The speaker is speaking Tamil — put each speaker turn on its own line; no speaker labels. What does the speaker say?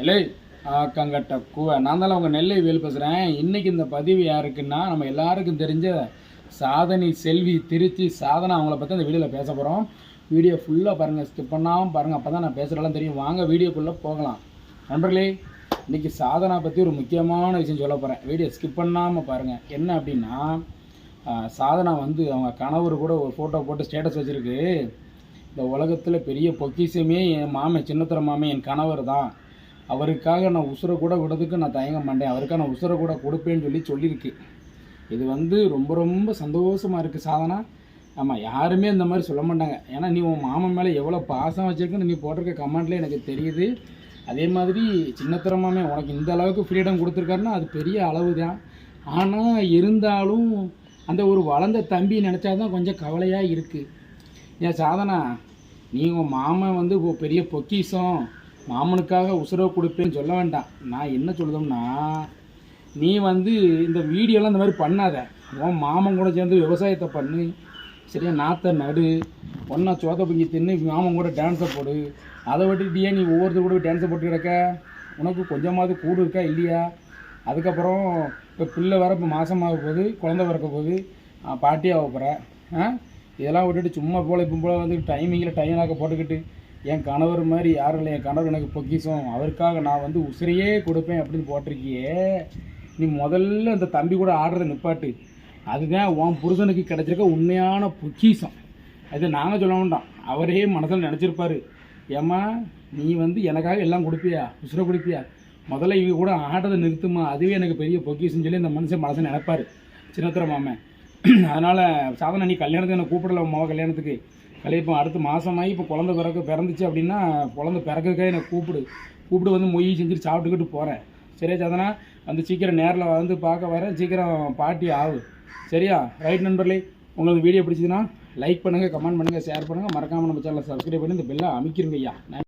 இல்லை ஆக்கங்கட்ட கூ நான் தான் உங்கள் நெல்லை வேல் பேசுகிறேன் இன்றைக்கி இந்த பதிவு யாருக்குன்னா நம்ம எல்லாருக்கும் தெரிஞ்ச சாதனை செல்வி திருச்சி சாதனை அவங்கள பற்றி இந்த வீடியோவில் பேச போகிறோம் வீடியோ ஃபுல்லாக பாருங்கள் ஸ்கிப் பண்ணாமல் பாருங்கள் அப்போ தான் நான் பேசுகிறதெல்லாம் தெரியும். வாங்க வீடியோக்குள்ளே போகலாம். நண்பர்களே இன்றைக்கி சாதனை பற்றி ஒரு முக்கியமான விஷயம் சொல்ல போகிறேன் வீடியோ ஸ்கிப் பண்ணாமல் பாருங்கள் என்ன அப்படின்னா சாதனை சாதனா வந்து அவங்க கணவர் கூட ஒரு ஃபோட்டோ போட்டு ஸ்டேட்டஸ் வச்சுருக்கு. இந்த உலகத்தில் பெரிய பொக்கிஷமே என் மாமன் சின்னத்தர மாமன் என் கணவர் தான். அவருக்காக நான் உசுரை கூட விடுறதுக்கு நான் தயங்க மாட்டேன். அவருக்காக நான் உசுரை கூட கொடுப்பேன்னு சொல்லி சொல்லியிருக்கு. இது வந்து ரொம்ப ரொம்ப சந்தோஷமாக இருக்குது சாதனா. ஆமாம் யாருமே இந்த மாதிரி சொல்ல மாட்டாங்க. ஏன்னா நீ உன் மாமன் மேலே எவ்வளோ பாசம் வச்சுருக்குன்னு நீ போட்டிருக்க கமெண்ட்லேயே எனக்கு தெரியுது. அதே மாதிரி சின்னத்தரமாமே உனக்கு இந்த அளவுக்கு ஃப்ரீடம் கொடுத்துருக்காருன்னா அது பெரிய அளவு தான் ஆனால் இருந்தாலும் அந்த ஒரு வளர்ந்த தம்பி நினச்சா தான் கொஞ்சம் கவலையாக இருக்குது ஏன் சாதனா நீ உன் மாமன் வந்து பெரிய பொக்கிஷம். மாமனுக்காக உசுரை கொடுப்பேன்னு சொல்ல வேண்டாம். நான் என்ன சொல்லுதோம்னா நீ வந்து இந்த வீடியோலாம் இந்த மாதிரி பண்ணாத. உன் மாமன் கூட சேர்ந்து விவசாயத்தை பண்ணு. சரியா நாற்றை நடு. ஒன்றா சோத்த பிஞ்சி தின்னு மாமன் கூட டான்ஸை போடு. அதை விட்டுட்டியே நீ ஒவ்வொருத்தர் கூட டான்ஸை போட்டு கிடக்க? உனக்கு கொஞ்சமாவது கூடு இருக்கா இல்லையா? அதுக்கப்புறம் இப்போ பிள்ளை வர இப்போ மாதமாக போகுது குழந்தை பிறக்க போகுது. பாட்டியாக பாட்டி ஆக போகிற ஆ? இதெல்லாம் விட்டுட்டு சும்மா போல் இப்போ போல் வந்து டைமிங்கில் டைனாக்க போட்டுக்கிட்டு. என் கணவர் மாதிரி யாரும் இல்லை என் கணவர் எனக்கு பொக்கிஷம். அவருக்காக நான் வந்து உசிரையே கொடுப்பேன் அப்படின்னு போட்டிருக்கியே. நீ முதல்ல அந்த தம்பி கூட ஆடுற நிப்பாட்டு. அதுதான் உன் புருஷனுக்கு கிடைச்சிருக்க உண்மையான பொக்கிஷம். அது நாங்கள் சொல்ல வேண்டாம். அவரே மனசில் நினச்சிருப்பார். ஏம்மா நீ வந்து எனக்காக எல்லாம் கொடுப்பியா? உசுரை கொடுப்பியா? முதல்ல இவங்க கூட ஆடுறதை நிறுத்துமா அதுவே எனக்கு பெரிய பொக்கிஷம் சொல்லி இந்த மனுஷன் மனசை நினைப்பார். சின்னத்திர மாமன். அதனால் சாதனை நீ கல்யாணத்துக்கு என்னை கூப்பிடல மாவ கல்யாணத்துக்கு? கலை இப்போ அடுத்த மாதமாகி இப்போ குழந்த பிறக்க பிறந்துச்சு அப்படின்னா குழந்த பிறக்கக்கே என்னை கூப்பிடு. கூப்பிட்டு வந்து மொய் செஞ்சுட்டு சாப்பிட்டுக்கிட்டு போகிறேன் சரியா சாதனா வந்து சீக்கிரம் நேரில் வந்து பார்க்க வரேன் சீக்கிரம் பாட்டி ஆகு சரியா? ரைட் நண்பர்களே உங்களுக்கு வீடியோ பிடிச்சதுன்னா லைக் பண்ணுங்கள் கமெண்ட் பண்ணுங்கள் ஷேர் பண்ணுங்கள் மறக்காமல் நம்ம சேனலை சப்ஸ்கிரைப் பண்ணி இந்த பெல்லை அமைக்கிறீங்க ஐயா.